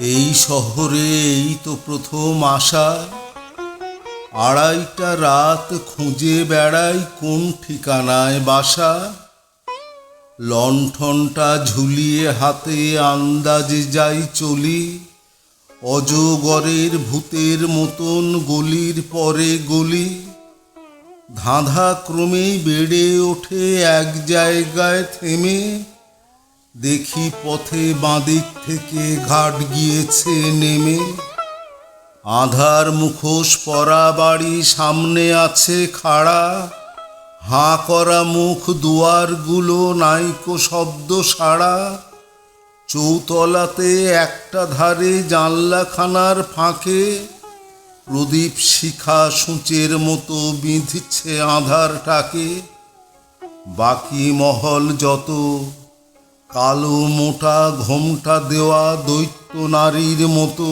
এই শহরে এই তো প্রথম আসা আড়াইটা রাত খুঁজে বেড়াই কোন ঠিকানায় বাসা। লণ্ঠনটা ঝুলিয়ে হাতে আন্দাজে যাই চলি। অজগরের ভূতের মতন গলির পরে গলি। ধাঁধা ক্রমেই বেড়ে ওঠে এক জায়গায় থেমে। দেখি পথে বাঁদিক থেকে ঘাট গিয়েছে নেমে। আধার মুখোশ পরা বাড়ি সামনে আছে খাড়া। হাঁ করা মুখ দুয়ারগুলো নাইকো শব্দ সাড়া। চৌতলাতে একটা ধারে জানলাখানার ফাঁকে। প্রদীপ শিখা সূচের মতো বিঁধছে আধারটাকে বাকি মহল যত কালো মোটা ঘোমটা দেওয়া দৈত্য নারীর মতো।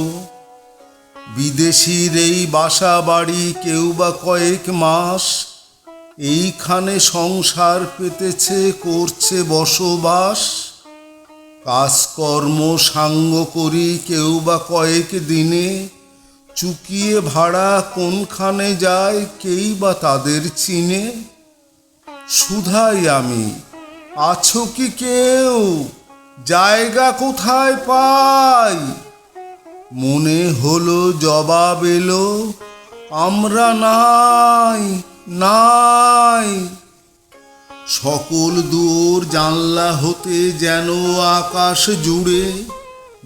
বিদেশির এই বাসা বাড়ি কেউ বা কয়েক মাস। এইখানে সংসার পেতেছে, করছে বসবাস। কাজকর্ম সাঙ্গ করি কেউ বা কয়েক দিনে। চুকিয়ে ভাড়া কোনখানে যায় কেই বা তাদের চিনে। সুধাই আমি আছো কি কেউ? জায়গা কোথায় পাই? মনে হলো জবাব এলো, আমরা নাই নাই। সকল দূর জানলা হতে যেন আকাশ জুড়ে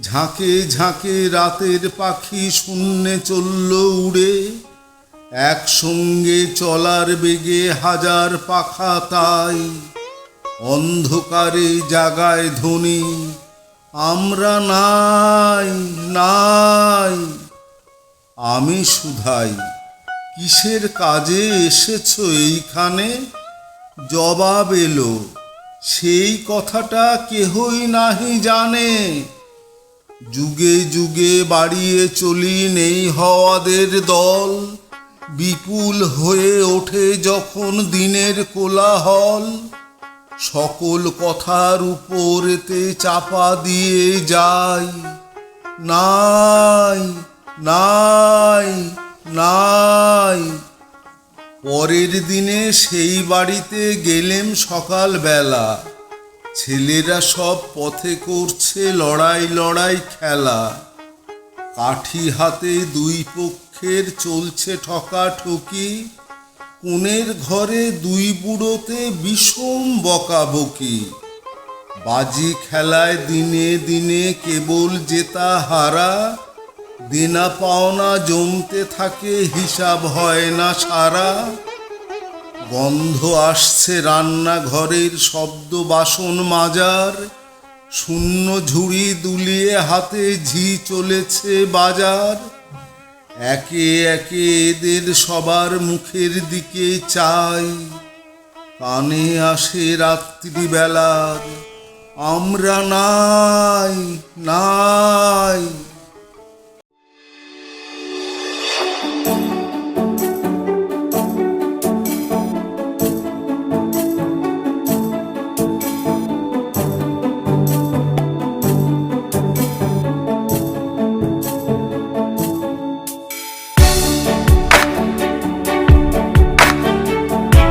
ঝাঁকে ঝাঁকে রাতের পাখি শূন্যে চলল উড়ে। একসঙ্গে চলার বেগে হাজার পাখা তাই অন্ধকারে জাগায় ধ্বনি আমরা নাই নাই। আমি শুধাই কিসের কাজে এসেছ এইখানে? জবাব এলো, সেই কথাটা কেহই নাহি জানে। যুগে যুগে বাড়িয়ে চলি নেই হওয়াদের দল, বিপুল হয়ে ওঠে যখন দিনের কোলাহল। সকল কথার উপরেতে চাপা দিয়ে যাই। নাই নাই নাই। পরের দিনে সেই বাড়িতে গেলেম সকালবেলা। ছেলেরা সব পথে করছে লড়াই লড়াই খেলা। কাঠি হাতে দুই পক্ষের চলছে ঠকাঠকি। কোণের ঘরে দুই বুড়োতে বিষম বকাবকি। বাজি খেলায় দিনে দিনে কেবল জেতা হারা। দেনা পাওনা জমতে থাকে, হিসাব হয় না সারা। গন্ধ আসছে রান্নাঘরের শব্দ বাসন মাজার। শূন্য ঝুড়ি দুলিয়ে হাতে ঝি চলেছে বাজার। একে একে এদের সবার মুখের দিকে চাই। কানে আসে রাত্রিবেলার আমরা নাই নাই।